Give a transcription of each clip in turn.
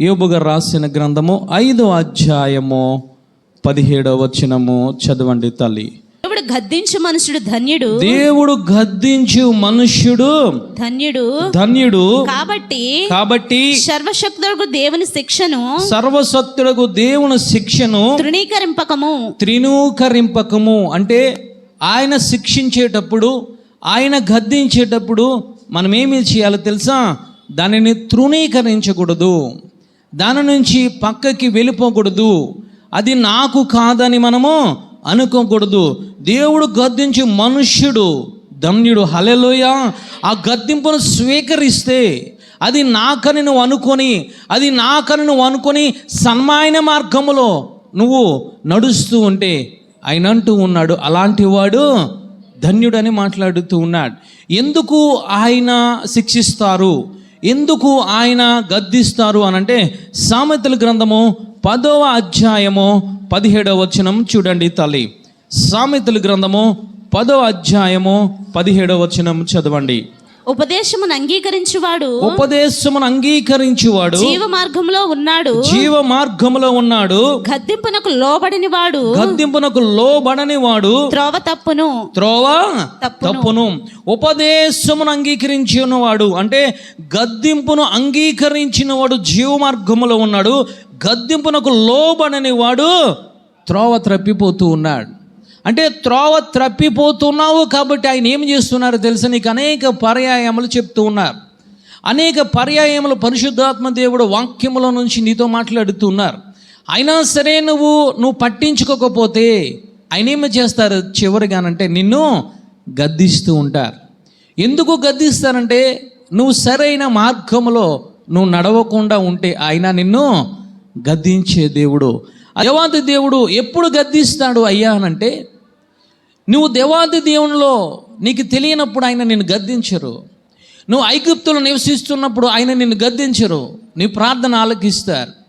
యోబు గారు రాసిన గ్రంథము ఐదో అధ్యాయము పదిహేడవ వచనము. చదవండి తల్లి. దేవుడు గద్దించు మనుషుడు ధన్యుడు. దేవుడు గద్దించు మనుష్యుడు ధన్యుడు. ధన్యుడు. కాబట్టి కాబట్టి సర్వశక్తులకు దేవుని శిక్షను సర్వసత్తులకు దేవుని శిక్షను తృణీకరింపకము. త్రినూకరింపకము. అంటే ఆయన శిక్షించేటప్పుడు ఆయన గద్దించేటప్పుడు మనం ఏమి చేయాలో తెలుసా? దానిని తృణీకరించకూడదు. దాని నుంచి పక్కకి వెళ్ళిపోకూడదు. అది నాకు కాదని మనము అనుకోకూడదు. దేవుడు గద్దించి మనుష్యుడు ధన్యుడు హలెలోయ ఆ గద్దింపును స్వీకరిస్తే అది నాకని నువ్వు అనుకొని అది నాకని నువ్వు అనుకొని సన్మాయన మార్గములో నువ్వు నడుస్తూ ఉంటే ఆయన అంటూ ఉన్నాడు అలాంటి వాడు ధన్యుడని మాట్లాడుతూ ఉన్నాడు. ఎందుకు ఆయన శిక్షిస్తారు? ఎందుకు ఆయన గద్దిస్తారు అనంటే సామెతల గ్రంథము పదవ అధ్యాయము పదిహేడవ వచనం చూడండి తల్లి. సామెతల గ్రంథము పదవ అధ్యాయము పదిహేడవ వచనం చదవండి. ఉపదేశమును అంగీకరించువాడు. ఉపదేశమును అంగీకరించువాడు. జీవ మార్గంలో ఉన్నాడు. జీవ మార్గములో ఉన్నాడు. గద్దింపునకు లోబడిన వాడు గద్దింపునకు లోబడని వాడు త్రోవ తప్పును. త్రోవ తప్పును. తప్పును. ఉపదేశమును అంగీకరించిన వాడు అంటే గద్దింపును అంగీకరించిన వాడు జీవ మార్గములో ఉన్నాడు. గద్దింపునకు లోబడని వాడు త్రోవ త్రప్పిపోతూ ఉన్నాడు. అంటే త్రోవ త్రప్పిపోతున్నావు కాబట్టి ఆయన ఏం చేస్తున్నారు తెలుసు? నీకు అనేక పర్యాయములు చెప్తూ ఉన్నారు. అనేక పర్యాయములు పరిశుద్ధాత్మ దేవుడు వాక్యముల నుంచి నీతో మాట్లాడుతూ ఉన్నారు. అయినా సరే నువ్వు నువ్వు పట్టించుకోకపోతే ఆయన ఏమి చేస్తారు? చివరిగానంటే నిన్ను గద్దిస్తూ ఉంటారు. ఎందుకు గద్దిస్తారంటే నువ్వు సరైన మార్గములో నువ్వు నడవకుండా ఉంటే ఆయన నిన్ను గద్దించే దేవుడు. ఆ దేవాది దేవుడు ఎప్పుడు గద్దిస్తాడు అయ్యా అనంటే నువ్వు దేవాది దేవునిలో నీకు తెలియనప్పుడు ఆయన నిన్ను గద్దించరు. నువ్వు ఐగుప్తులు నివసిస్తున్నప్పుడు ఆయన నిన్ను గద్దించరు. నీ ప్రార్థన ఆలకిస్తారు.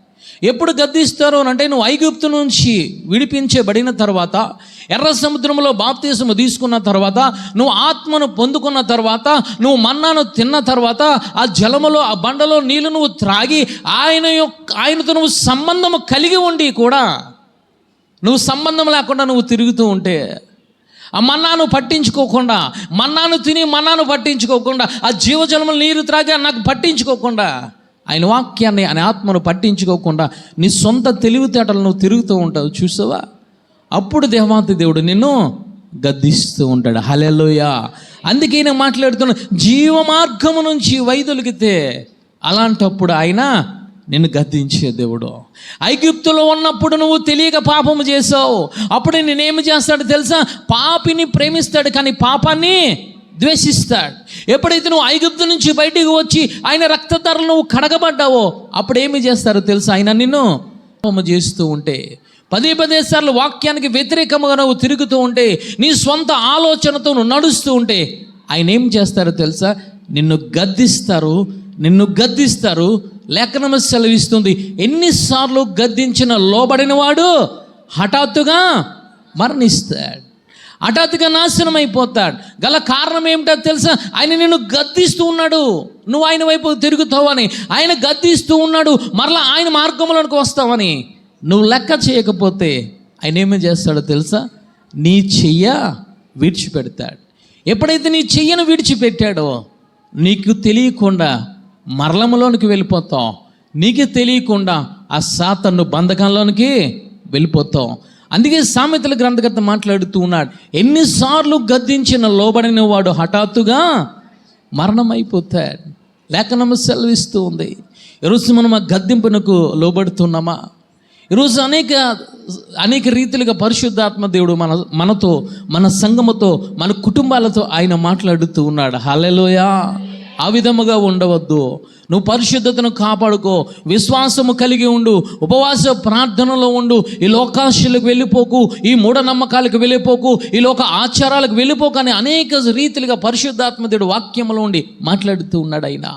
ఎప్పుడు గద్దిస్తారు అని అంటే నువ్వు ఐగుప్తు నుంచి విడిపించబడిన తర్వాత ఎర్ర సముద్రంలో బాప్తీసము తీసుకున్న తర్వాత నువ్వు ఆత్మను పొందుకున్న తర్వాత నువ్వు మన్నాను తిన్న తర్వాత ఆ జలములో ఆ బండలో నీళ్ళు నువ్వు త్రాగి ఆయన యొక్క ఆయనతో నువ్వు సంబంధము కలిగి ఉండి కూడా నువ్వు సంబంధం లేకుండా నువ్వు తిరుగుతూ ఉంటే ఆ మన్నాను పట్టించుకోకుండా మన్నాను తిని మన్నాను పట్టించుకోకుండా ఆ జీవజలములు నీరు త్రాగి నాకు పట్టించుకోకుండా ఆయన వాక్యాన్ని ఆయన ఆత్మను పట్టించుకోకుండా నీ సొంత తెలివితేటలు నువ్వు తిరుగుతూ ఉంటావు. చూసావా? అప్పుడు దేవాతి దేవుడు నిన్ను గద్దిస్తూ ఉంటాడు. హలెలోయ అందుకే నేను మాట్లాడుతున్న జీవ మార్గము నుంచి వైదొలిగితే అలాంటప్పుడు ఆయన నిన్ను గద్దించే దేవుడు. ఐగుప్తులో ఉన్నప్పుడు నువ్వు తెలియక పాపము చేసావు అప్పుడు నేనేమి చేస్తాడు తెలుసా? పాపిని ప్రేమిస్తాడు కానీ పాపాన్ని ద్వేషిస్తాడు. ఎప్పుడైతే నువ్వు ఐగుప్తు నుంచి బయటికి వచ్చి ఆయన రక్తధారలు నువ్వు కడగబడ్డావో అప్పుడు ఏమి చేస్తారో తెలుసా? ఆయన నిన్ను పాపము చేస్తూ ఉంటే పదే పదే సార్లు వాక్యానికి వ్యతిరేకంగా నువ్వు తిరుగుతూ ఉంటే నీ సొంత ఆలోచనతో నువ్వు నడుస్తూ ఉంటే ఆయన ఏం చేస్తారో తెలుసా? నిన్ను గద్దిస్తారు నిన్ను గద్దిస్తారు లేఖనము సెలవిస్తుంది. ఎన్నిసార్లు గద్దించిన లోబడిన వాడు హఠాత్తుగా మరణిస్తాడు. హఠాత్తుగా నాశనం అయిపోతాడు గల కారణం ఏమిటో తెలుసా? ఆయన నిన్ను గద్దిస్తూ ఉన్నాడు. నువ్వు ఆయన వైపు తిరుగుతావని. ఆయన గద్దిస్తూ ఉన్నాడు. మరలా ఆయన మార్గంలోనికి వస్తావని. నువ్వు లెక్క చేయకపోతే ఆయన ఏమి చేస్తాడో తెలుసా? నీ చెయ్య విడిచిపెడతాడు. ఎప్పుడైతే నీ చెయ్యను విడిచిపెట్టాడో నీకు తెలియకుండా మరలములోనికి వెళ్ళిపోతాం. నీకు తెలియకుండా ఆ సాతన్ను బంధకంలోనికి వెళ్ళిపోతావు అందుకే సామెతల గ్రంథకర్త మాట్లాడుతూ ఉన్నాడు ఎన్నిసార్లు గద్దించిన లోబడిన వాడు హఠాత్తుగా మరణమైపోతాడు. లేఖనము సెలవిస్తూ ఉంది. ఈరోజు మనం ఆ గద్దింపునకు లోబడుతున్నామా? ఈరోజు అనేక అనేక రీతిలుగా పరిశుద్ధాత్మ దేవుడు మన మనతో మన సంగమతో మన కుటుంబాలతో ఆయన మాట్లాడుతూ ఉన్నాడు. హలెలోయా ఆ విధముగా ఉండవద్దు. నువ్వు పరిశుద్ధతను కాపాడుకో. విశ్వాసము కలిగి ఉండు. ఉపవాస ప్రార్థనలో ఉండు. ఈ లోకాశలకు వెళ్ళిపోకు. ఈ మూఢనమ్మకాలకు వెళ్ళిపోకు. ఈ లోక ఆచారాలకు వెళ్ళిపోకు అని అనేక రీతిలుగా పరిశుద్ధాత్మ దేవుడు వాక్యంలో ఉండి మాట్లాడుతూ ఉన్నాడు ఆయన.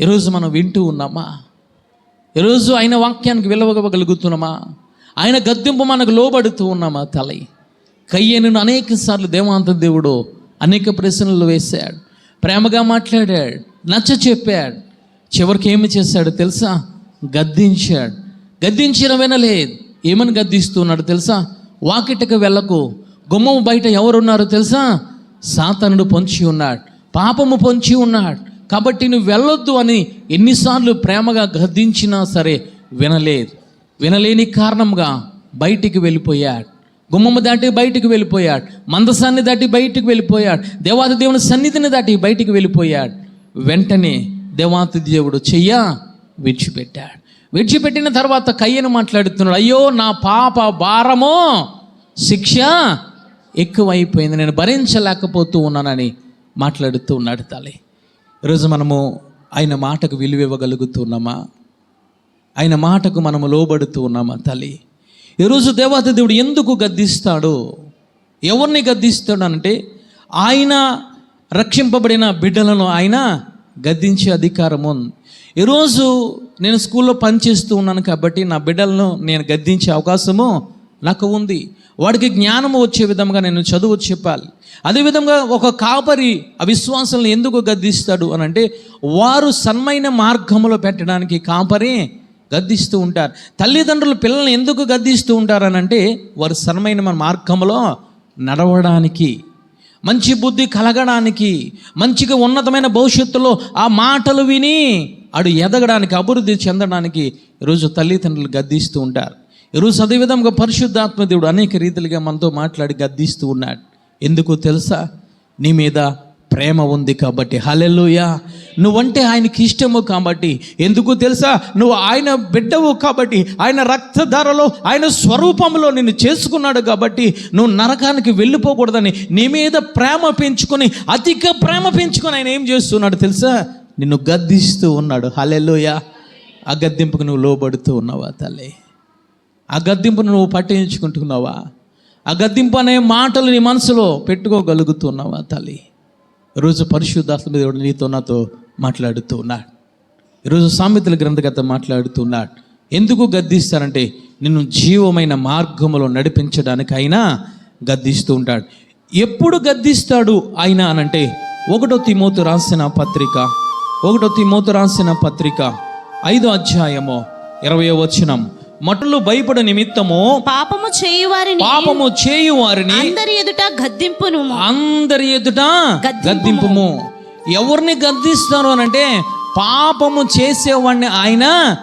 ఈరోజు మనం వింటూ ఉన్నామా? ఈరోజు ఆయన వాక్యానికి విలువగలుగుతున్నామా ఆయన గద్దెంపు మనకు లోబడుతూ ఉన్నామా తలై కయ్యను అనేక సార్లు దేవాంత దేవుడు అనేక ప్రశ్నలు వేశాడు. ప్రేమగా మాట్లాడాడు. నచ్చ చెప్పాడు. చివరికి ఏమి చేశాడు తెలుసా? గద్దించాడు. గద్దించిన వినలేదు. ఏమని గద్దిస్తున్నాడు తెలుసా? వాకిటకు వెళ్ళకు. గుమ్మం బయట ఎవరున్నారో తెలుసా? సాతనుడు పొంచి ఉన్నాడు. పాపము పొంచి ఉన్నాడు. కాబట్టి నువ్వు వెళ్ళొద్దు అని ఎన్నిసార్లు ప్రేమగా గద్దించినా సరే వినలేదు. వినలేని కారణంగా బయటికి వెళ్ళిపోయాడు. గుమ్మము దాటి బయటికి వెళ్ళిపోయాడు. మందసాన్ని దాటి బయటికి వెళ్ళిపోయాడు. దేవాతి దేవుని సన్నిధిని దాటి బయటికి వెళ్ళిపోయాడు. వెంటనే దేవాతి దేవుడు చెయ్య విడిచిపెట్టాడు. విడిచిపెట్టిన తర్వాత కయ్యను మాట్లాడుతున్నాడు. అయ్యో నా పాప భారమో శిక్ష ఎక్కువైపోయింది. నేను భరించలేకపోతూ ఉన్నానని మాట్లాడుతూ ఉన్నాడు తల్లి. ఈరోజు మనము ఆయన మాటకు విలువ ఇవ్వగలుగుతున్నామా ఆయన మాటకు మనము లోబడుతూ ఉన్నామా తల్లి? ఈరోజు దేవాతి దేవుడు ఎందుకు గద్దిస్తాడు ఎవరిని గద్దిస్తాడు అంటే ఆయన రక్షింపబడిన బిడ్డలను ఆయన గద్దించే అధికారం ఉంది ఈరోజు నేను స్కూల్లో పనిచేస్తూ ఉన్నాను కాబట్టి నా బిడ్డలను నేను గద్దించే అవకాశము నాకు ఉంది. వాడికి జ్ఞానము వచ్చే విధంగా నేను చదువు చెప్పాలి. అదేవిధంగా ఒక కాపరి అవిశ్వాసాలను ఎందుకు గద్దిస్తాడు అని అంటే వారు సన్మైన మార్గంలో పెట్టడానికి కాపరి గద్దిస్తూ ఉంటారు. తల్లిదండ్రులు పిల్లల్ని ఎందుకు గద్దిస్తూ ఉంటారనంటే వారు సన్మైన మార్గంలో నడవడానికి మంచి బుద్ధి కలగడానికి మంచిగా ఉన్నతమైన భవిష్యత్తులో ఆ మాటలు విని అడు ఎదగడానికి అభివృద్ధి చెందడానికి ఈరోజు తల్లిదండ్రులు గద్దిస్తూ ఉంటారు. ఈరోజు అదేవిధంగా పరిశుద్ధాత్మ దేవుడు అనేక రీతిలుగా మనతో మాట్లాడి గద్దిస్తూ ఉన్నాడు. ఎందుకు తెలుసా? నీ మీద ప్రేమ ఉంది కాబట్టి. హలెల్లుయా. నువ్వంటే ఆయనకి ఇష్టము కాబట్టి. ఎందుకు తెలుసా? నువ్వు ఆయన బిడ్డవు కాబట్టి. ఆయన రక్తధారలో ఆయన స్వరూపంలో నిన్ను చేసుకున్నాడు కాబట్టి నువ్వు నరకానికి వెళ్ళిపోకూడదని నీ మీద ప్రేమ పెంచుకొని అధిక ప్రేమ పెంచుకొని ఆయన ఏం చేస్తున్నాడు తెలుసా? నిన్ను గద్దిస్తూ ఉన్నాడు. హలెల్లుయా. ఆ గద్దింపుకు నువ్వు లోబడుతూ ఉన్నావా తల్లి? ఆ గద్దింపును నువ్వు పట్టించుకుంటున్నావా? ఆ గద్దింపు అనే మాటలు నీ మనసులో పెట్టుకోగలుగుతున్నావా తల్లి? ఈరోజు పరిశుద్ధాత్మ దేవుడు నీతో నాతో మాట్లాడుతూ ఉన్నాడు ఈరోజు సామెతల గ్రంథకథ మాట్లాడుతున్నాడు. ఎందుకు గద్దిస్తారంటే నిన్ను జీవమైన మార్గములో నడిపించడానికి అయినా గద్దిస్తూ ఉంటాడు. ఎప్పుడు గద్దిస్తాడు ఆయన అనంటే ఒకటో తిమోతు రాసిన పత్రిక ఒకటో తిమోతు రాసిన పత్రిక ఐదో అధ్యాయము ఇరవై వచనం మటులు భయపడ నిమిత్తము పాపము చేయువారిని పాపము చేయు వారిని అందరి ఎదుట గద్దింపును అందరి ఎదుట గద్దింపుము. ఎవరిని గద్దిస్తారు అని అంటే పాపము చేసేవాడిని ఆయన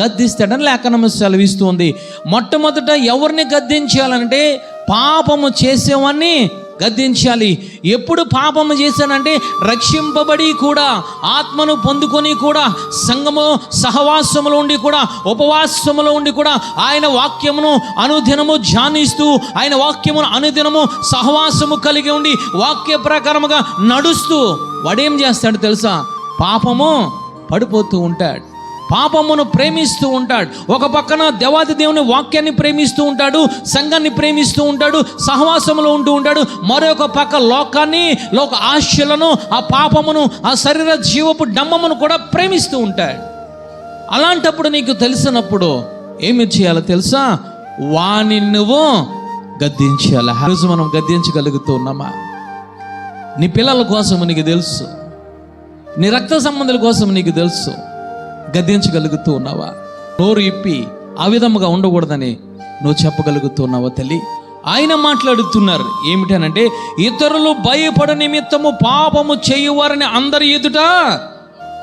గద్దిస్తాడని లేఖనము సెలవిస్తుంది. మొట్టమొదట ఎవరిని గద్దించాలంటే పాపము చేసేవాడిని గద్దించాలి. ఎప్పుడు పాపము చేశానంటే రక్షింపబడి కూడా ఆత్మను పొందుకొని కూడా సంగము సహవాసములో ఉండి కూడా ఉపవాసములో ఉండి కూడా ఆయన వాక్యమును అనుదినము ధ్యానిస్తూ ఆయన వాక్యమును అనుదినము సహవాసము కలిగి ఉండి వాక్య ప్రకారముగా నడుస్తూ వాడేం చేస్తాడు తెలుసా? పాపము పడిపోతూ ఉంటాడు. పాపమును ప్రేమిస్తూ ఉంటాడు. ఒక పక్కన దేవాది దేవుని వాక్యాన్ని ప్రేమిస్తూ ఉంటాడు సంఘాన్ని ప్రేమిస్తూ ఉంటాడు సహవాసంలో ఉంటూ ఉంటాడు. మరొక పక్క లోకాన్ని లోక ఆశలను ఆ పాపమును ఆ శరీర జీవపు డమ్మమును కూడా ప్రేమిస్తూ ఉంటాడు. అలాంటప్పుడు నీకు తెలిసినప్పుడు ఏమి చేయాలో తెలుసా? వాణి నువ్వు గద్దించాలి ఆ రోజు మనం గద్దించగలుగుతూ ఉన్నామా నీ పిల్లల కోసం నీకు తెలుసు. నీ రక్త సంబంధాల కోసం నీకు తెలుసు. గద్దించగలుగుతూ ఉన్నావా? నోరు ఇప్పి ఆ విధముగా ఉండకూడదని నువ్వు చెప్పగలుగుతున్నావా తల్లి? ఆయన మాట్లాడుతున్నారు. ఏమిటనంటే ఇతరులు భయపడ నిమిత్తము పాపము చేయువారని అందరి ఎదుట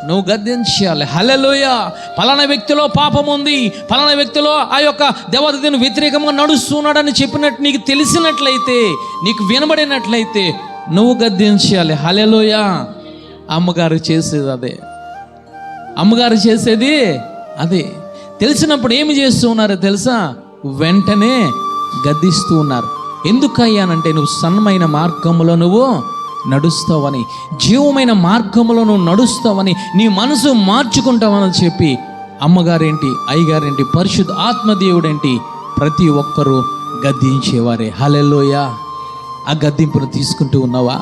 నువ్వు గద్దించాలి. హలలోయ పలానా వ్యక్తిలో పాపం ఉంది. పలానా వ్యక్తిలో ఆ యొక్క దేవతను వ్యతిరేకంగా నడుస్తున్నాడని చెప్పినట్టు నీకు తెలిసినట్లయితే నీకు వినబడినట్లయితే నువ్వు గద్దించాలి. హలలోయ అమ్మగారు చేసేది అదే. అమ్మగారు చేసేది అది. తెలిసినప్పుడు ఏమి చేస్తూ ఉన్నారో తెలుసా? వెంటనే గద్దిస్తూ ఉన్నారు. ఎందుకయ్యానంటే నువ్వు సన్మైన మార్గంలో నువ్వు నడుస్తావని జీవమైన మార్గంలో నువ్వు నడుస్తావని నీ మనసు మార్చుకుంటావని చెప్పి అమ్మగారేంటి అయ్యగారేంటి పరిశుద్ధ ఆత్మదేవుడేంటి ప్రతి ఒక్కరూ గద్దించేవారే. హలెల్లోయ. ఆ గద్దింపును తీసుకుంటూ ఉన్నావా?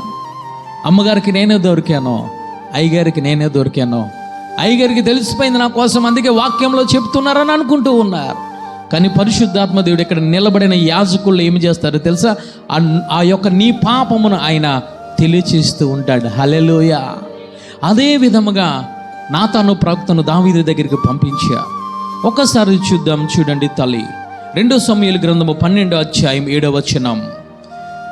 అమ్మగారికి నేనే దొరికాను అయ్యగారికి నేనే దొరికాను. ఐగరికి తెలిసిపోయింది నా కోసం అందుకే వాక్యంలో చెప్తున్నారని అనుకుంటూ ఉన్నారు. కానీ పరిశుద్ధాత్మ దేవుడు ఇక్కడ నిలబడిన యాజకుళ్ళు ఏమి చేస్తారో తెలుసా? ఆ- యొక్క నీ పాపమును ఆయన తెలియచేస్తూ ఉంటాడు. హలెలోయ అదే విధముగా నాతాను ప్రవక్తను దావీదు దగ్గరికి పంపించా. ఒకసారి చూద్దాం చూడండి తల్లి. రెండో సమయాల గ్రంథము పన్నెండో అధ్యాయం ఏడవ వచనం.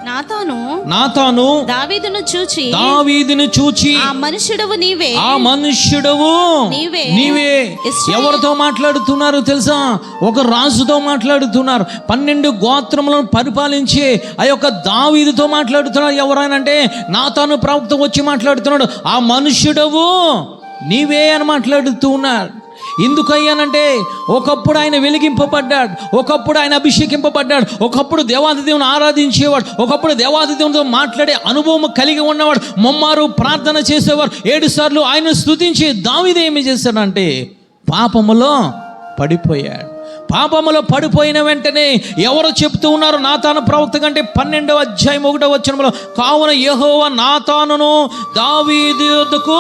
నాతాను నాతాను దావీదును చూచి దావీదును చూచి ఆ మనుషుడవు నీవే. ఆ మనుష్యుడవు నీవే. నీవే. ఎవరితో మాట్లాడుతున్నారు తెలుసా? ఒక రాజుతో మాట్లాడుతున్నారు. పన్నెండు గోత్రములను పరిపాలించే ఆ యొక్క దావీదుతో మాట్లాడుతున్నారు. ఎవరైనంటే నా తాను ప్రవక్త వచ్చి మాట్లాడుతున్నాడు. ఆ మనుష్యుడవు నీవే అని మాట్లాడుతూ ఉన్నారు. ఎందుకయ్యానంటే ఒకప్పుడు ఆయన వెలిగింపబడ్డాడు ఒకప్పుడు ఆయన అభిషేకింపబడ్డాడు ఒకప్పుడు దేవాది దేవుని ఆరాధించేవాడు ఒకప్పుడు దేవాది దేవునితో మాట్లాడే అనుభవం కలిగి ఉన్నవాడు మొమ్మారు ప్రార్థన చేసేవారు ఏడు సార్లు ఆయన స్తుతించి దావిదేమి చేశాడంటే పాపములో పడిపోయాడు. పాపములో పడిపోయిన వెంటనే ఎవరు చెప్తూ ఉన్నారు? నాతాను ప్రవక్త కంటే పన్నెండవ అధ్యాయం ఒకటో వచనంలో కావున యహోవ నాతానును దావీదుకు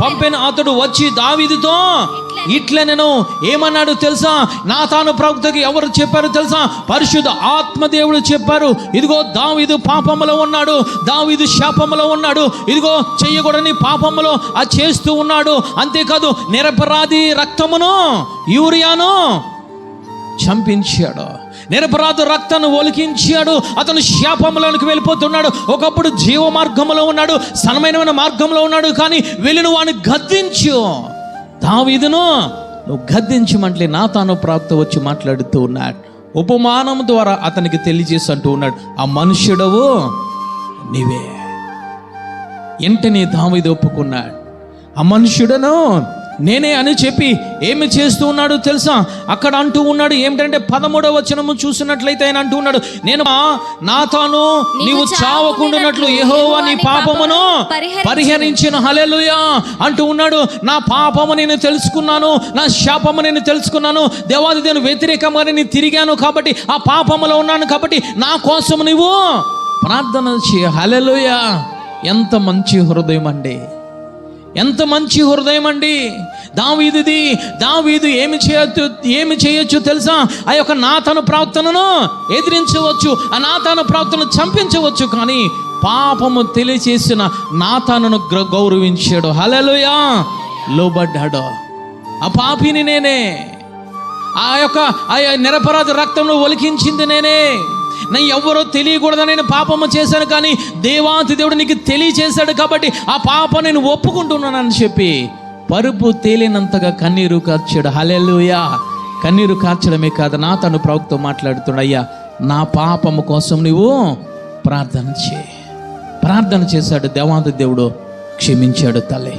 పంపిన. అతడు వచ్చి దావీదుతో ఇట్లా నేను ఏమన్నాడు తెలుసా? నాతాను ప్రవక్తకి ఎవరు చెప్పారు తెలుసా? పరిశుద్ధ ఆత్మదేవుడు చెప్పారు ఇదిగో దావీదు పాపములో ఉన్నాడు దావీదు శాపములో ఉన్నాడు ఇదిగో చెయ్యకూడని పాపములో అది చేస్తూ ఉన్నాడు. అంతేకాదు నిరపరాధి రక్తమును యూరియాను చంపించాడు. నిరపరాధ రక్తాన్ని ఒలికించాడు. అతను శాపంలోనికి వెళ్ళిపోతున్నాడు. ఒకప్పుడు జీవ మార్గంలో ఉన్నాడు. సన్మైనమైన మార్గంలో ఉన్నాడు. కానీ వెళ్ళిన వాడిని గద్దించు. దావీదును నువ్వు గద్దించమంటే నా తాను ప్రాప్త వచ్చి మాట్లాడుతూ ఉన్నాడు. ఉపమానం ద్వారా అతనికి తెలియజేసి అంటూ ఉన్నాడు. ఆ మనుష్యుడవు నీవే. వెంటనే దావీదు ఒప్పుకున్నాడు. ఆ మనుష్యుడను నేనే అని చెప్పి ఏమి చేస్తూ ఉన్నాడు తెలుసా? అక్కడ అంటూ ఉన్నాడు ఏమిటంటే పదమూడవ వచనము చూసినట్లయితే ఆయన అంటూ ఉన్నాడు నేను నా తాను నీవు చావకుండానట్లు యెహోవా నీ పాపమును పరిహరించిన. హలెలుయా అంటూ ఉన్నాడు నా పాపము నేను తెలుసుకున్నాను నా శాపము నేను తెలుసుకున్నాను దేవాది నేను వ్యతిరేకంగా నేను తిరిగాను కాబట్టి ఆ పాపములో ఉన్నాను కాబట్టి నా కోసం నువ్వు ప్రార్థన చేయ. హలెలుయా ఎంత మంచి హృదయం అండి. ఎంత మంచి హృదయం అండి. దావీదుది దావీదు ఏమి చేయొచ్చు ఏమి చేయొచ్చు తెలుసా? ఆ యొక్క నాతను ప్రవక్తనను ఎదిరించవచ్చు ఆ నాతను ప్రవక్తను చంపించవచ్చు కానీ పాపము తెలియచేసిన నాతాను గౌరవించాడు. హలలుయా లోబడ్డాడు. ఆ పాపిని నేనే ఆ యొక్క ఆ నిరపరాధ రక్తంలో ఒలికించింది నేనే. నేను ఎవరో తెలియకూడదని నేను పాపము చేశాను కానీ దేవాంతి దేవుడు నీకు తెలియచేశాడు కాబట్టి ఆ పాప నేను ఒప్పుకుంటున్నానని చెప్పి పరుపు తేలినంతగా కన్నీరు కార్చాడు. హలెలుయా కన్నీరు కార్చడమే కాదు నా తను ప్రవక్త మాట్లాడుతున్నాడు అయ్యా నా పాపము కోసం నువ్వు ప్రార్థన చే ప్రార్థన చేశాడు దేవాంతి దేవుడు క్షమించాడు తల్లి.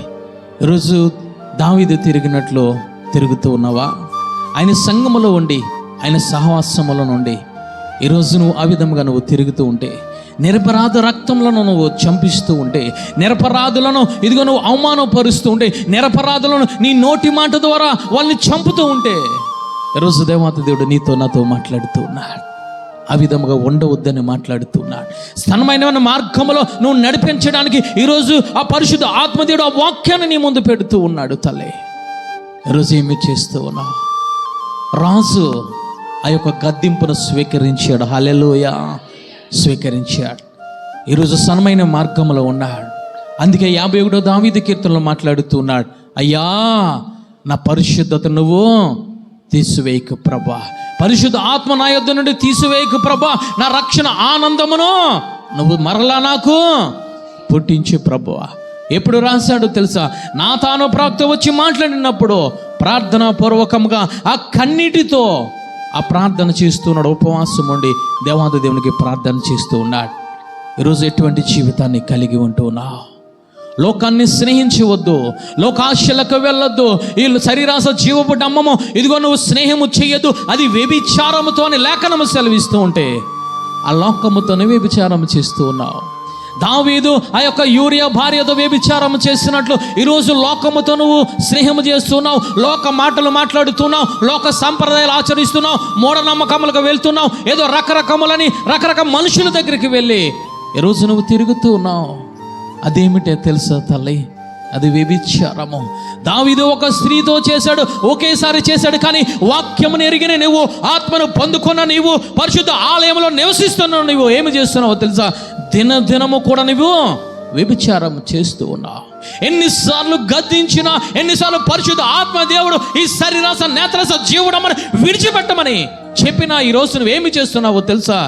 ఈరోజు దావిది తిరిగినట్లు తిరుగుతూ ఉన్నావా? ఆయన సంగములో ఉండి ఆయన సహవాసములో నుండి ఈరోజు నువ్వు ఆ విధంగా నువ్వు తిరుగుతూ ఉంటే నిరపరాధ రక్తములను నువ్వు చంపిస్తూ ఉంటే నిరపరాధులను ఇదిగో నువ్వు అవమానపరుస్తూ ఉంటే నిరపరాధులను నీ నోటి మాట ద్వారా వాళ్ళని చంపుతూ ఉంటే ఈరోజు దేవాత దేవుడు నీతో నాతో మాట్లాడుతూ ఉన్నాడు. ఆ విధముగా ఉండవద్దని మాట్లాడుతున్నాడు స్థనమైన మార్గంలో నువ్వు నడిపించడానికి ఈరోజు ఆ పరిశుద్ధ ఆత్మదేవుడు ఆ వాక్యాన్ని నీ ముందు పెడుతూ ఉన్నాడు తల్లి. ఈరోజు ఏమి చేస్తూ ఉన్నావు? రాజు ఆ యొక్క గద్దింపును స్వీకరించాడు. హలెలోయ స్వీకరించాడు. ఈరోజు సన్మైన మార్గంలో ఉన్నాడు. అందుకే యాభై ఒకటో దావీదు కీర్తనలో మాట్లాడుతున్నాడు అయ్యా నా పరిశుద్ధత నువ్వు తీసివేయకు ప్రభా. పరిశుద్ధ ఆత్మ నా యొద్ నుండి తీసివేయకు ప్రభా. నా రక్షణ ఆనందమును నువ్వు మరలా నాకు పుట్టించు ప్రభువా ఎప్పుడు రాశాడో తెలుసా? నా తాను ప్రాప్త వచ్చి మాట్లాడినప్పుడు ప్రార్థనా పూర్వకంగా ఆ కన్నీటితో ఆ ప్రార్థన చేస్తూ ఉన్నాడు ఉపవాసం ఉండి దేవాది దేవునికి ప్రార్థన చేస్తూ ఉన్నాడు. ఈరోజు ఎటువంటి జీవితాన్ని కలిగి ఉంటున్నావు లోకాన్ని స్నేహించవద్దు లోకాశలకు వెళ్ళొద్దు వీళ్ళు శరీరాస జీవపు డమ్మము ఇదిగో నువ్వు స్నేహము చేయొద్దు అది వ్యభిచారముతో అని లేఖనము సెలవిస్తూ ఉంటే ఆ లోకముతోనే వ్యభిచారం చేస్తూ ఉన్నావు. దావీదు ఆ యొక్క యూరియా భార్యతో వ్యభిచారం చేస్తున్నట్లు ఈరోజు లోకముతో నువ్వు స్నేహము చేస్తున్నావు లోక మాటలు మాట్లాడుతున్నావు లోక సంప్రదాయాలు ఆచరిస్తున్నావు మూఢనమ్మకములకు వెళ్తున్నావు ఏదో రకరకములని రకరకాల మనుషుల దగ్గరికి వెళ్ళి ఈరోజు నువ్వు తిరుగుతూ ఉన్నావు. అదేమిటే తెలుసా తల్లి? అది వ్యభిచారము. దావీదు ఒక స్త్రీతో చేశాడు ఒకేసారి చేశాడు కానీ వాక్యమును ఎరిగిన నువ్వు ఆత్మను పొందుకున్న నీవు పరిశుద్ధ ఆలయంలో నివసిస్తున్నావు నువ్వు ఏమి చేస్తున్నావో తెలుసా? దిన దినము కూడా నువ్వు వ్యభిచారం చేస్తూ ఉన్నావు ఎన్నిసార్లు గద్దించినా ఎన్నిసార్లు పరిశుద్ధ ఆత్మదేవుడు ఈ శరీరాస నేత్రస జీవుడమని విడిచిపెట్టమని చెప్పినా ఈ రోజు నువ్వేమి చేస్తున్నావో తెలుసా?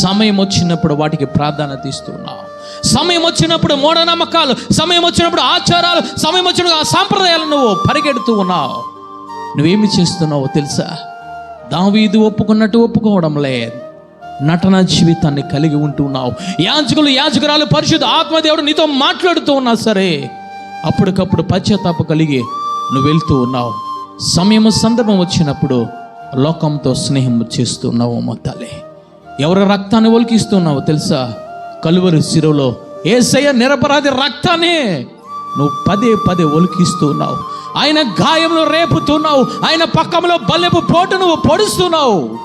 సమయం వచ్చినప్పుడు వాటికి ప్రాధాన్యత ఇస్తున్నావు సమయం వచ్చినప్పుడు మూఢనమ్మకాలు సమయం వచ్చినప్పుడు ఆచారాలు సమయం వచ్చినప్పుడు ఆ సాంప్రదాయాలు నువ్వు పరిగెడుతూ ఉన్నావు నువ్వేమి చేస్తున్నావో తెలుసా? దావీదు ఒప్పుకున్నట్టు ఒప్పుకోవడం లేదు. నటన జీవితాన్ని కలిగి ఉంటున్నావు యాజకులు యాజకురాలు పరిశుద్ధ ఆత్మదేవుడు నీతో మాట్లాడుతూ ఉన్నా సరే అప్పటికప్పుడు పశ్చాత్తాప కలిగి నువ్వు వెళ్తూ ఉన్నావు. సమయం సందర్భం వచ్చినప్పుడు లోకంతో స్నేహం చేస్తున్నావు మొత్తాలే ఎవరి రక్తాన్ని ఒలికిస్తున్నావు తెలుసా? కలువరి శిరలో ఏసయ్య నిరపరాధి రక్తాన్ని నువ్వు పదే పదే ఒలికిస్తున్నావు ఆయన గాయంలో రేపుతున్నావు ఆయన పక్కములో బల్లెపు పోటు నువ్వు పొడుస్తున్నావు.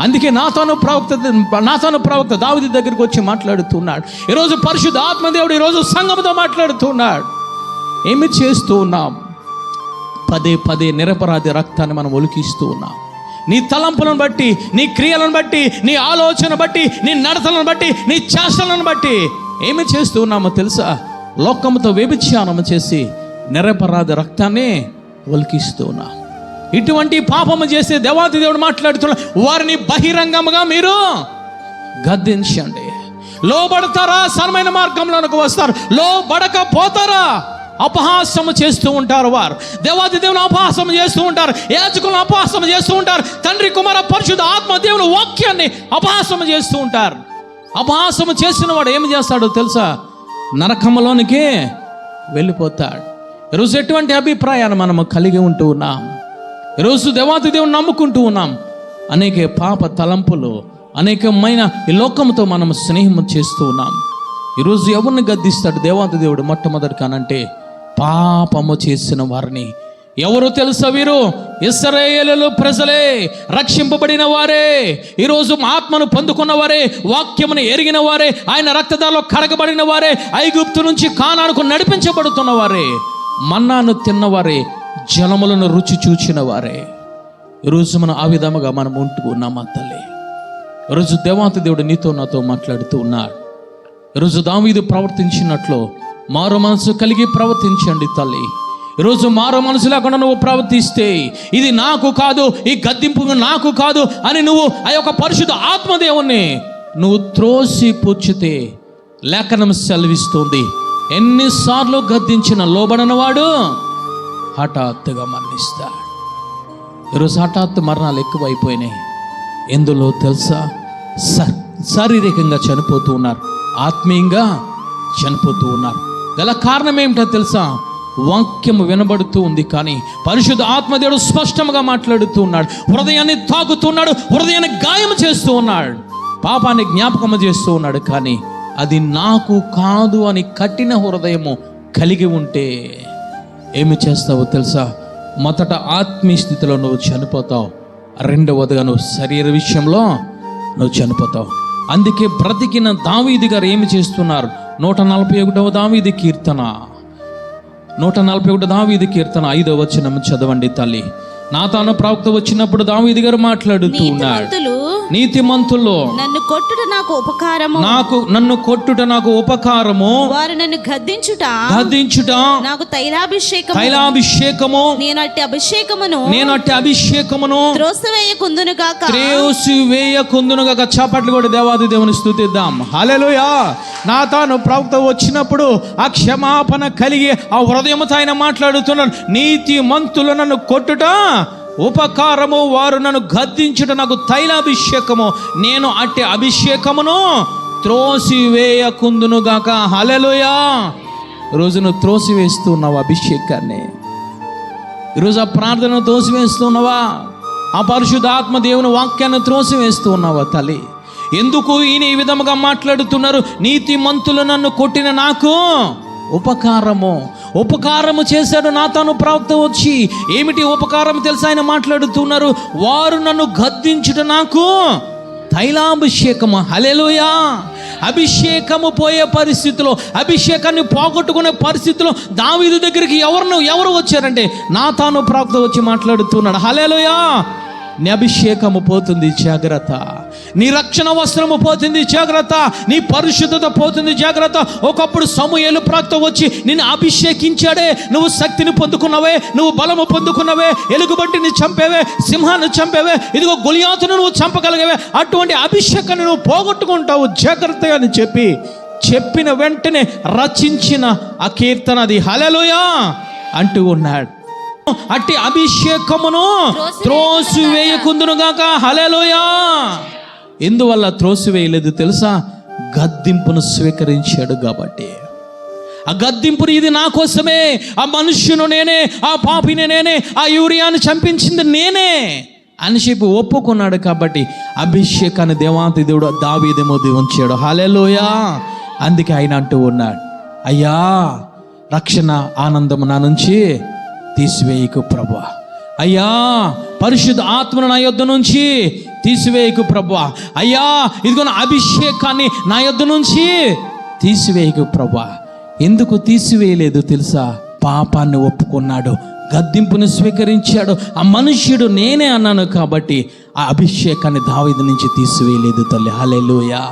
అందుకే నాతోను ప్రవక్త నాతోను ప్రవక్త దావిది దగ్గరికి వచ్చి మాట్లాడుతున్నాడు. ఈరోజు పరిశుద్ధ ఆత్మదేవుడు ఈరోజు సంఘంతో మాట్లాడుతున్నాడు. ఏమి చేస్తూ ఉన్నాం? పదే పదే నిరపరాధి రక్తాన్ని మనం ఒలికిస్తూ ఉన్నాం. నీ తలంపులను బట్టి నీ క్రియలను బట్టి నీ ఆలోచన బట్టి నీ నడతలను బట్టి నీ చేష్టలను బట్టి ఏమి చేస్తూ ఉన్నామో తెలుసా? లోకముతో వ్యభిచారం చేసి నిరపరాధి రక్తాన్ని ఒలికిస్తూ ఉన్నాం. ఇటువంటి పాపము చేసే దేవాది దేవుడు మాట్లాడుతున్నా వారిని బహిరంగముగా మీరు గద్దించండి. లోబడతారా? సరమైన మార్గంలోనికి వస్తారు. లోబడకపోతారా? అపహాసము చేస్తూ ఉంటారు వారు. దేవాది దేవుని అపహాసం చేస్తూ ఉంటారు. యాజకులను అపహాసం చేస్తూ ఉంటారు. తండ్రి కుమార పరిశుద్ధ ఆత్మ దేవుని వాక్యాన్ని అపహాసం చేస్తూ ఉంటారు. అపహాసము చేసిన వాడు ఏమి చేస్తాడో తెలుసా? నరకములోనికి వెళ్ళిపోతాడు. ఈరోజు ఎటువంటి అభిప్రాయాన్ని మనము కలిగి ఉంటూ ఉన్నాం? ఈరోజు దేవాతి దేవుని నమ్ముకుంటూ ఉన్నాం. అనేక పాప తలంపులు అనేకమైన ఈ లోకంతో మనం స్నేహం చేస్తూ ఉన్నాం. ఈరోజు ఎవరిని గద్దిస్తాడు దేవాతి దేవుడు మొట్టమొదటి కానంటే పాపము చేసిన వారిని. ఎవరు తెలుసా వీరు? ఇస్రాయేలు ప్రజలే రక్షింపబడిన వారే. ఈరోజు ఆత్మను పొందుకున్న వారే వాక్యమును ఎరిగిన వారే ఆయన రక్తదాలో కడగబడిన వారే ఐగుప్తు నుంచి కానానుకు నడిపించబడుతున్న వారే మన్నాను తిన్నవారే జలములను రుచి చూచిన వారే. ఈరోజు మనం ఆ విధముగా మనం ఉంటూ ఉన్నామా తల్లి? ఈరోజు దేవాతి దేవుడు నీతో నాతో మాట్లాడుతూ ఉన్నాడు. ఈరోజు దావీదు ప్రవర్తించినట్లు మారు మనసు కలిగి ప్రవర్తించండి తల్లి. ఈరోజు మారో మనసు లేకుండా నువ్వు ప్రవర్తిస్తే ఇది నాకు కాదు ఈ గద్దింపు నాకు కాదు అని నువ్వు ఆ యొక్క పరిశుద్ధ ఆత్మదేవుణ్ణి నువ్వు త్రోసి పుచ్చితే లేఖనం సెలవిస్తుంది. ఎన్నిసార్లు గద్దించిన లోబడనవాడు? హఠాత్తుగా మరణిస్తాడు. ఈరోజు హఠాత్తు మరణాలు ఎక్కువైపోయినాయి. ఎందులో తెలుసా? స శారీరకంగా చనిపోతూ ఉన్నారు. ఆత్మీయంగా చనిపోతూ ఉన్నారు. గల కారణం ఏమిటో తెలుసా? వాక్యం వినబడుతూ ఉంది కానీ పరిశుద్ధ ఆత్మదేవుడు స్పష్టంగా మాట్లాడుతూ ఉన్నాడు. హృదయాన్ని తాకుతున్నాడు హృదయాన్ని గాయం చేస్తూ ఉన్నాడు. పాపాన్ని జ్ఞాపకం చేస్తూ ఉన్నాడు కానీ అది నాకు కాదు అని కఠిన హృదయము కలిగి ఉంటే ఏమి చేస్తావో తెలుసా? మొదట ఆత్మీయ స్థితిలో నువ్వు చనిపోతావు. రెండవదిగా నువ్వు శరీర విషయంలో నువ్వు చనిపోతావు. అందుకే బ్రతికిన దావీది గారు ఏమి చేస్తున్నారు? నూట నలభై ఒకటవ దావీది కీర్తన. నూట నలభై ఒకటి దావీది కీర్తన ఐదవ వచనం చదవండి తల్లి. నా తాను ప్రవక్త వచ్చినప్పుడు దావీది గారు మాట్లాడుతూ ఉన్నాడు. నీతిమంతులు నన్ను కొట్టుట నాకు ఉపకారము. నాకు నన్ను కొట్టుట నాకు ఉపకారము. వారు నన్ను గద్దించుట. గద్దించుట. నాకు తైలాభిషేకము. తైలాభిషేకము. నేను అట్టి అభిషేకమును. నేను అట్టి అభిషేకమును త్రోసివేయకుందును గాక. త్రేసి వేయ కుందునుగా చప్పట్లు కూడా దేవాది దేవుని స్థుతిద్దాం. హల్లెలూయా. నా తాను ప్రవక్త వచ్చినప్పుడు ఆ క్షమాపణ కలిగి ఆ హృదయంతో ఆయన మాట్లాడుతున్నాడు. నీతి మంతులు నన్ను కొట్టుట ఉపకారము వారు నన్ను గద్దించుట నాకు తైలాభిషేకము. నేను అట్టి అభిషేకమును త్రోసి వేయకుందునుగాక హల్లెలూయా. రోజు నువ్వు త్రోసి వేస్తున్నావు అభిషేకాన్ని? ఈరోజు ఆ ప్రార్థన త్రోసివేస్తున్నావా ఆ పరిశుద్ధాత్మ దేవుని వాక్యాన్ని త్రోసివేస్తూ ఉన్నావా తల్లి? ఎందుకు ఈయన ఈ విధముగా మాట్లాడుతున్నారు? నీతి మంతులు నన్ను కొట్టిన నాకు ఉపకారము. ఉపకారము చేశాడు నా తాను ప్రవక్త వచ్చి ఏమిటి ఉపకారం తెలుసు ఆయన మాట్లాడుతున్నారు. వారు నన్ను గద్దించుట నాకు తైలాభిషేకము. హలెలుయా అభిషేకము పోయే పరిస్థితిలో అభిషేకాన్ని పోగొట్టుకునే పరిస్థితిలో దావీదు దగ్గరికి ఎవరు ఎవరు వచ్చారంటే నా తాను ప్రాప్త వచ్చి మాట్లాడుతున్నాడు. హలేలుయా నీ అభిషేకము పోతుంది జాగ్రత్త. నీ రక్షణ వస్త్రము పోతుంది జాగ్రత్త. నీ పరిశుద్ధత పోతుంది జాగ్రత్త. ఒకప్పుడు సమూహలు ప్రాక్త వచ్చి నిన్ను అభిషేకించాడే. నువ్వు శక్తిని పొందుకున్నావే నువ్వు బలము పొందుకున్నావే ఎలుగుబంటిని చంపేవే సింహాన్ని చంపేవే ఇదిగో గొలియాతును నువ్వు చంపగలిగవే. అటువంటి అభిషేకాన్ని నువ్వు పోగొట్టుకుంటావు జాగ్రత్త అని చెప్పి చెప్పిన వెంటనే రచించిన ఆ కీర్తన అది. హలలుయా అంటూ ఉన్నాడు. అట్టి అభిషేకమును త్రోసి వేయకుందును గాక హలలుయా ఎందువల్ల త్రోసివేయలేదు తెలుసా? గద్దింపును స్వీకరించాడు కాబట్టి. ఆ గద్దింపుని ఇది నా కోసమే. ఆ మనుష్యును నేనే ఆ పాపిని నేనే ఆ యూరియాను చంపించింది నేనే అని చెప్పి ఒప్పుకున్నాడు కాబట్టి అభిషేకాన్ని దేవాంతి దేవుడు దావీదేమో ఉంచాడు హాలేలోయా అందుకే ఆయన అంటూ ఉన్నాడు. అయ్యా రక్షణ ఆనందం నా నుంచి తీసివేయకు ప్రభా అయ్యా పరిశుద్ధ ఆత్మను నా యొద్ నుంచి తీసివేయకు ప్రభా అయ్యా ఇదిగో నా అభిషేకాన్ని నా యొద్ నుంచి తీసివేయకు ప్రభా ఎందుకు తీసివేయలేదు తెలుసా? పాపాన్ని ఒప్పుకున్నాడు గద్దింపును స్వీకరించాడు. ఆ మనుష్యుడు నేనే అన్నాను కాబట్టి ఆ అభిషేకాన్ని దావీదు నుంచి తీసివేయలేదు తల్లి. హలెలుయా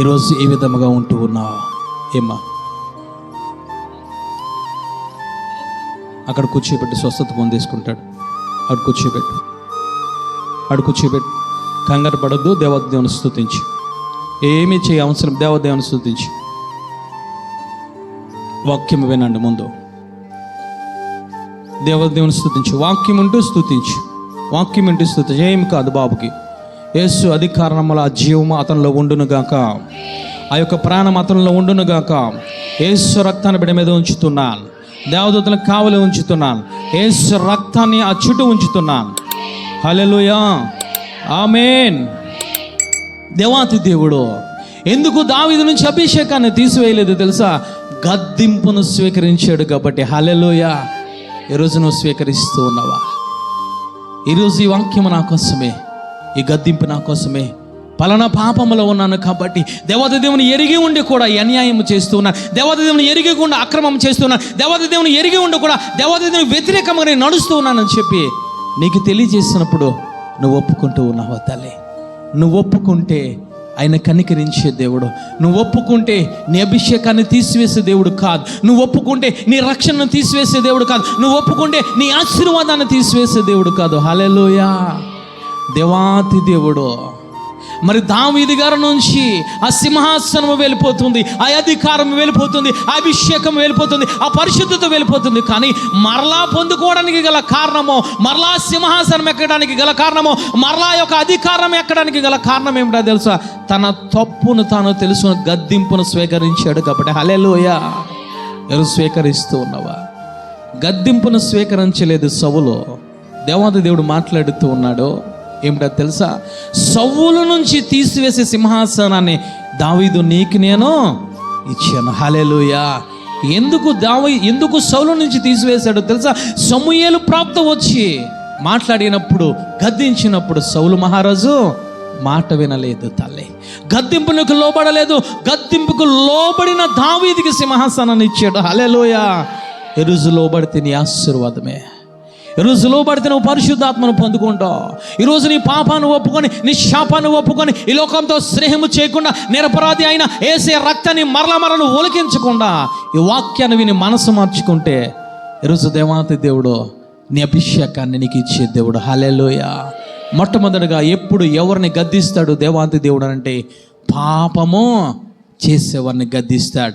ఈరోజు ఏ విధముగా ఉంటూ ఉన్నావు? ఏమా అక్కడ కూర్చోబెట్టి స్వస్థత పొందేసుకుంటాడు. అక్కడ కూర్చోబెట్టు అక్కడ కూర్చోబెట్టు కంగారు పడద్దు దేవదేవుని స్థుతించి ఏమీ చేయ అవసరం దేవదేవుని స్థుతించి వాక్యం వినండి ముందు. దేవదేవుని స్థుతించు వాక్యం ఉంటూ స్థుతించు వాక్యం ఉంటూ స్థుతించు ఏమి కాదు బాబుకి. యేసు అధికారముల ఆ జీవము అతనిలో ఉండునుగాక ఆ యొక్క ప్రాణం అతనిలో ఉండునుగాక యేసు రక్తాన్ని బిడ మీద ఉంచుతున్నాను. దేవదూతలకు కావలి ఉంచుతున్నాను. యేసు రక్తాన్ని ఆ చుట్టూ ఉంచుతున్నాను హల్లెలూయా. ఆమెన్. దేవాతి దేవుడు ఎందుకు దావిది నుంచి అభిషేకాన్ని తీసివేయలేదు తెలుసా? గద్దింపును స్వీకరించాడు కాబట్టి. హలెలోయ ఈరోజు నువ్వు స్వీకరిస్తూ ఉన్నావా? ఈరోజు ఈ వాక్యం నా కోసమే ఈ గద్దింపు నా కోసమే పలానా పాపములో ఉన్నాను కాబట్టి దేవత దేవుని ఎరిగి ఉండి కూడా అన్యాయం చేస్తూ ఉన్నాను దేవత దేవుని ఎరిగి కూడా అక్రమం చేస్తున్నాను దేవత దేవుని ఎరిగి ఉండి కూడా దేవత దేవుని వ్యతిరేకంగా నేను నడుస్తూ ఉన్నానని చెప్పి నీకు తెలియజేసినప్పుడు నువ్వు ఒప్పుకుంటూ ఉన్నావా తల్లి? నువ్వు ఒప్పుకుంటే ఆయన కనికరించే దేవుడు. నువ్వు ఒప్పుకుంటే నీ అభిషేకాన్ని తీసివేసే దేవుడు కాదు. నువ్వు ఒప్పుకుంటే నీ రక్షణను తీసివేసే దేవుడు కాదు. నువ్వు ఒప్పుకుంటే నీ ఆశీర్వాదాన్ని తీసివేసే దేవుడు కాదు. హలెలోయా దేవాతి దేవుడు. మరి దావీది గారి నుంచి ఆ సింహాసనం వెళ్ళిపోతుంది ఆ అధికారం వెళ్ళిపోతుంది అభిషేకం వెళ్ళిపోతుంది ఆ పరిశుద్ధత వెళ్ళిపోతుంది. కానీ మరలా పొందుకోవడానికి గల కారణము మరలా సింహాసనం ఎక్కడానికి గల కారణము మరలా యొక్క అధికారం ఎక్కడానికి గల కారణం ఏమిటో తెలుసా? తన తప్పును తాను తెలుసుకున్న గద్దింపును స్వీకరించాడు కాబట్టి. హలెలోయ ఎవరు స్వీకరిస్తూ ఉన్నవా? గద్దింపును స్వీకరించలేదు సవులో దేవాది దేవుడు మాట్లాడుతూ ఉన్నాడు. ఏమిటో తెలుసా? సవ్వుల నుంచి తీసివేసే సింహాసనాన్ని దావీదు నీకు నేను ఇచ్చాను. హలెలుయా ఎందుకు దావి ఎందుకు సౌలు నుంచి తీసివేశాడో తెలుసా? సమూయేలు ప్రాప్త వచ్చి మాట్లాడినప్పుడు గద్దించినప్పుడు సౌలు మహారాజు మాట వినలేదు తల్లి. గద్దింపునకు లోబడలేదు. గద్దింపుకు లోబడిన దావీదికి సింహాసనాన్ని ఇచ్చాడు. హలెలోయ ఎరుజు లోబడితే నీ ఆశీర్వాదమే. ఈరోజు లోబడితే నువ్వు పరిశుద్ధాత్మను పొందుకుంటావు. ఈరోజు నీ పాపాన్ని ఒప్పుకొని నీ శాపాన్ని ఒప్పుకొని ఈ లోకంతో స్నేహము చేయకుండా నిరపరాధి అయిన ఏసే రక్తాన్ని మరల మరలు ఒలికించకుండా ఈ వాక్యాన్ని విని మనసు మార్చుకుంటే ఈరోజు దేవాతి దేవుడు నీ అభిషేకాన్ని నీకు ఇచ్చే దేవుడు. హలెలోయ మొట్టమొదటిగా ఎప్పుడు ఎవరిని గద్దిస్తాడు దేవాంతి దేవుడు అంటే పాపము చేసేవారిని గద్దిస్తాడు.